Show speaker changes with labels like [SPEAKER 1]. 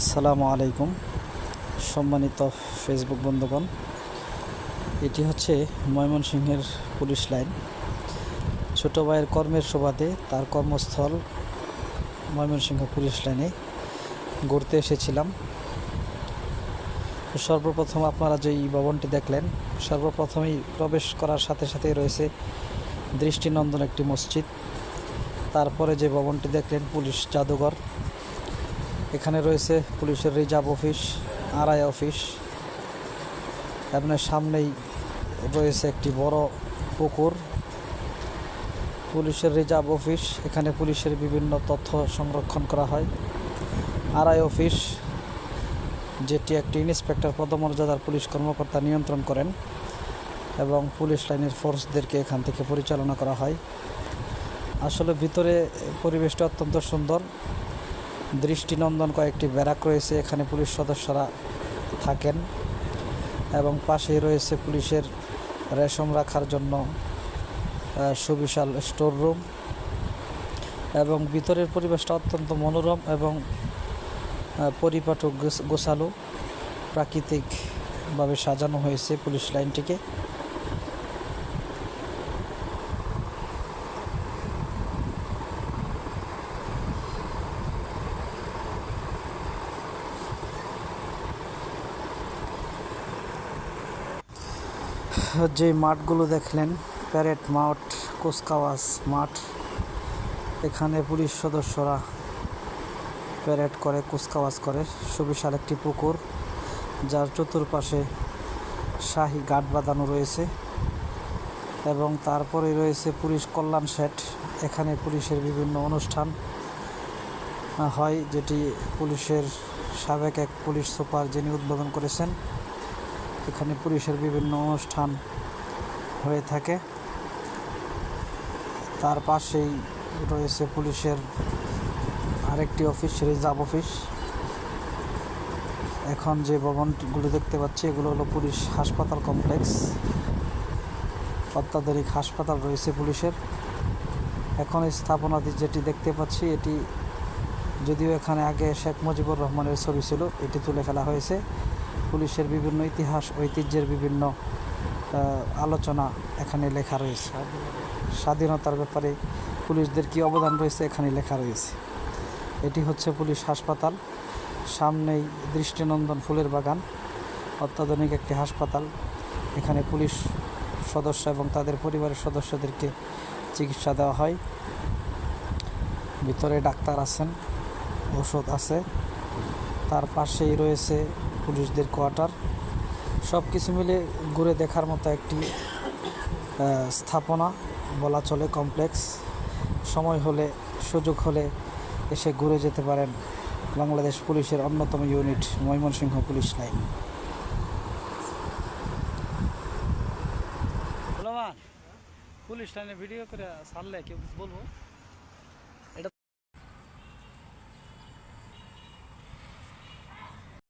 [SPEAKER 1] আসসালামু আলাইকুম, সম্মানিত ফেসবুক বন্ধুগণ। এটি হচ্ছে ময়মনসিংহের পুলিশ লাইন। ছোট ভাইয়ের কর্মের সুবাদে তার কর্মস্থল ময়মনসিংহ পুলিশ লাইনে ঘুরতে এসেছিলাম। সর্বপ্রথম আপনারা যে ভবনটি দেখলেন, সর্বপ্রথমেই প্রবেশ করার সাথে সাথেই রয়েছে দৃষ্টিনন্দন একটি মসজিদ। তারপরে যে ভবনটি দেখলেন, পুলিশ জাদুঘর। এখানে রয়েছে পুলিশের রিজার্ভ অফিস, আরআই অফিস। আপনার সামনেই রয়েছে একটি বড় পুকুর। পুলিশের রিজার্ভ অফিস, এখানে পুলিশের বিভিন্ন তথ্য সংরক্ষণ করা হয়। আরআই অফিস, যেটি একটি ইন্সপেক্টর পদমর্যাদার পুলিশ কর্মকর্তা নিয়ন্ত্রণ করেন এবং পুলিশ লাইনের ফোর্সদেরকে এখান থেকে পরিচালনা করা হয়। আসলে ভিতরে পরিবেশটা অত্যন্ত সুন্দর। দৃষ্টিনন্দন কয়েকটি ব্যারাক রয়েছে, এখানে পুলিশ সদস্যরা থাকেন এবং পাশেই রয়েছে পুলিশের রেশম রাখার জন্য সুবিশাল স্টোর রুম এবং ভিতরের পরিবেশটা অত্যন্ত মনোরম এবং পরিপাটক গোছ- গোছালো, প্রাকৃতিকভাবে সাজানো হয়েছে পুলিশ লাইনটিকে। যে মাঠগুলো দেখলেন, প্যারেড মাঠ, কুচকাওয়াজ মাঠ, এখানে পুলিশ সদস্যরা প্যারেড করে, কুচকাওয়াজ করে। সুবিশাল একটি পুকুর, যার চতুর্পাশে শাহী গার্ড বাঁধানো রয়েছে এবং তারপরে রয়েছে পুলিশ কল্যাণ শেড এখানে পুলিশের বিভিন্ন অনুষ্ঠান হয়, যেটি পুলিশের সাবেক এক পুলিশ সুপার যিনি উদ্বোধন করেছেন। এখানে পুলিশের বিভিন্ন অনুষ্ঠান হয়ে থাকে। তার পাশেই রয়েছে পুলিশের আরেকটি অফিস, রিজার্ভ অফিস। এখন যে ভবনগুলো দেখতে পাচ্ছি, এগুলো হলো পুলিশ হাসপাতাল কমপ্লেক্স। অত্যাধুনিক হাসপাতাল রয়েছে পুলিশের। এখন স্থাপনাটি যেটি দেখতে পাচ্ছি, এটি যদিও এখানে আগে শেখ মুজিবুর রহমানের ছবি ছিল, এটি তুলে ফেলা হয়েছে। পুলিশের বিভিন্ন ইতিহাস, ঐতিহ্যের বিভিন্ন আলোচনা এখানে লেখা রয়েছে। স্বাধীনতার ব্যাপারে পুলিশদের কী অবদান রয়েছে এখানে লেখা রয়েছে। এটি হচ্ছে পুলিশ হাসপাতাল। সামনেই দৃষ্টিনন্দন ফুলের বাগান, অত্যাধুনিক একটি হাসপাতাল। এখানে পুলিশ সদস্য এবং তাদের পরিবারের সদস্যদেরকে চিকিৎসা দেওয়া হয়। ভিতরে ডাক্তার আছেন, ওষুধ আছে। তার পাশেই রয়েছে পুলিশদের কোয়ার্টার। সব কিছু মিলে ঘুরে দেখার মতো একটি স্থাপনা বলা চলে কমপ্লেক্স। সময় হলে, সুযোগ হলে এসে ঘুরে যেতে পারেন বাংলাদেশ পুলিশের অন্যতম unit, Mymensingh police line. Police লাইনে ভিডিও করে ছাড়লে কেউ বলব?